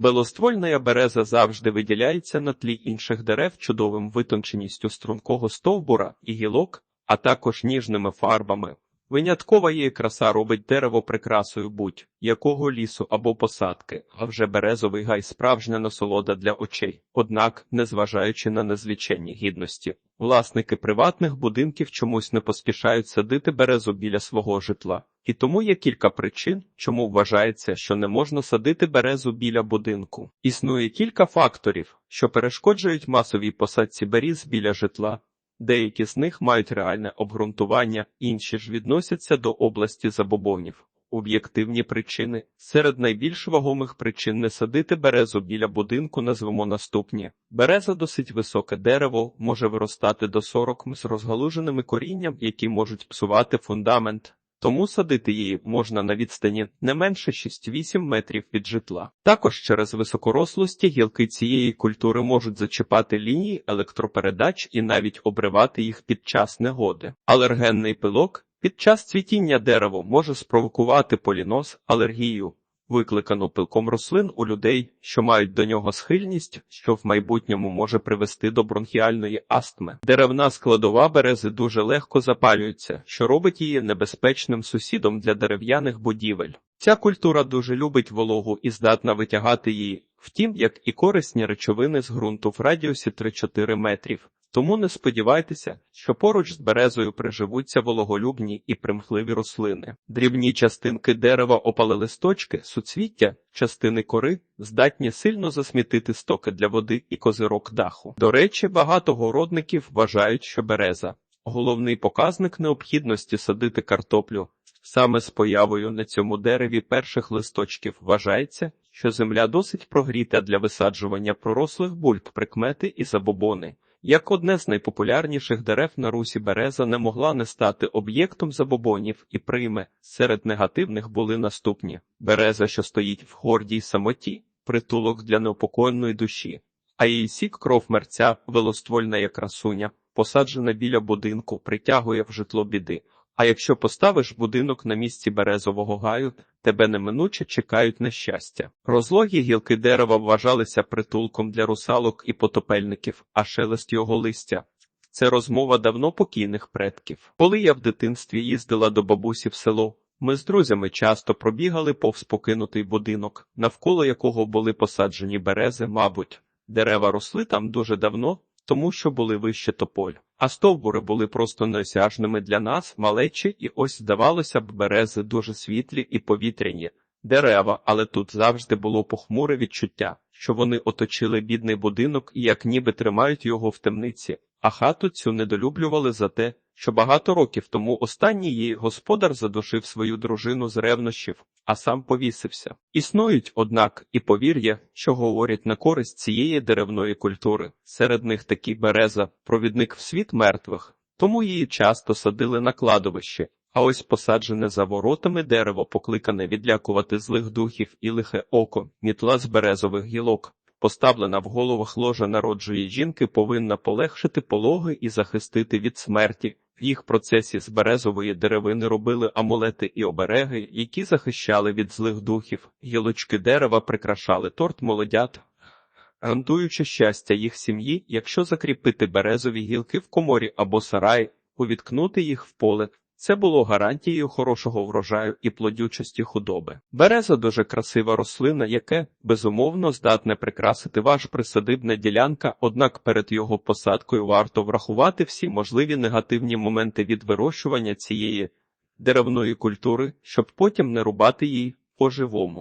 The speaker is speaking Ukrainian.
Белоствольна береза завжди виділяється на тлі інших дерев чудовим витонченістю стрункого стовбура і гілок, а також ніжними фарбами. Виняткова її краса робить дерево прикрасою будь-якого лісу або посадки, а вже березовий гай справжня насолода для очей. Однак, незважаючи на незвичайні гідності, власники приватних будинків чомусь не поспішають садити березу біля свого житла. І тому є кілька причин, чому вважається, що не можна садити березу біля будинку. Існує кілька факторів, що перешкоджують масовій посадці беріз біля житла. Деякі з них мають реальне обґрунтування, інші ж відносяться до області забобонів. Об'єктивні причини серед найбільш вагомих причин не садити березу біля будинку назвемо наступні. Береза досить високе дерево, може виростати до 40 м з розгалуженими корінням, які можуть псувати фундамент. Тому садити її можна на відстані не менше 6-8 метрів від житла. Також через високорослості гілки цієї культури можуть зачіпати лінії електропередач і навіть обривати їх під час негоди. Алергенний пилок під час цвітіння дерева може спровокувати поліноз, алергію, викликану пилком рослин у людей, що мають до нього схильність, що в майбутньому може привести до бронхіальної астми. Деревна складова берези дуже легко запалюється, що робить її небезпечним сусідом для дерев'яних будівель. Ця культура дуже любить вологу і здатна витягати її, втім, як і корисні речовини з ґрунту в радіусі 3-4 метрів. Тому не сподівайтеся, що поруч з березою приживуться вологолюбні і примхливі рослини. Дрібні частинки дерева опали листочки, суцвіття, частини кори здатні сильно засмітити стоки для води і козирок даху. До речі, багато городників вважають, що береза головний показник необхідності садити картоплю. Саме з появою на цьому дереві перших листочків вважається, що земля досить прогріта для висаджування пророслих бульб, прикмети і забобони. Як одне з найпопулярніших дерев на Русі береза не могла не стати об'єктом забобонів і прийме, серед негативних були наступні береза, що стоїть в гордій самоті, притулок для неупокоєної душі, а її сік кров мерця, велоствольна як красуня, посаджена біля будинку, притягує в житло біди. А якщо поставиш будинок на місці березового гаю, тебе неминуче чекають нещастя. Розлогі гілки дерева вважалися притулком для русалок і потопельників, а шелест його листя. Це розмова давно покійних предків. Коли я в дитинстві їздила до бабусі в село, ми з друзями часто пробігали повз покинутий будинок, навколо якого були посаджені берези, мабуть, дерева росли там дуже давно, тому що були вище тополь. А стовбури були просто неосяжними для нас, малечі, і ось, здавалося б, берези дуже світлі і повітряні дерева, але тут завжди було похмуре відчуття, що вони оточили бідний будинок і як ніби тримають його в темниці, а хату цю недолюблювали за те, що багато років тому останній її господар задушив свою дружину з ревнощів, а сам повісився. Існують, однак, і повір'я, що говорять на користь цієї деревної культури. Серед них такі береза, провідник в світ мертвих, тому її часто садили на кладовище. А ось посаджене за воротами дерево, покликане відлякувати злих духів і лихе око, мітла з березових гілок, поставлена в головах ложа народжої жінки, повинна полегшити пологи і захистити від смерті. В їх процесі з березової деревини робили амулети і обереги, які захищали від злих духів. Гілочки дерева прикрашали торт молодят, гарантуючи щастя їх сім'ї, якщо закріпити березові гілки в коморі або сараї, увіткнути їх в поле. Це було гарантією хорошого врожаю і плодючості худоби. Береза дуже красива рослина, яке, безумовно, здатне прикрасити ваш присадибна ділянка, однак перед його посадкою варто врахувати всі можливі негативні моменти від вирощування цієї деревної культури, щоб потім не рубати її по-живому.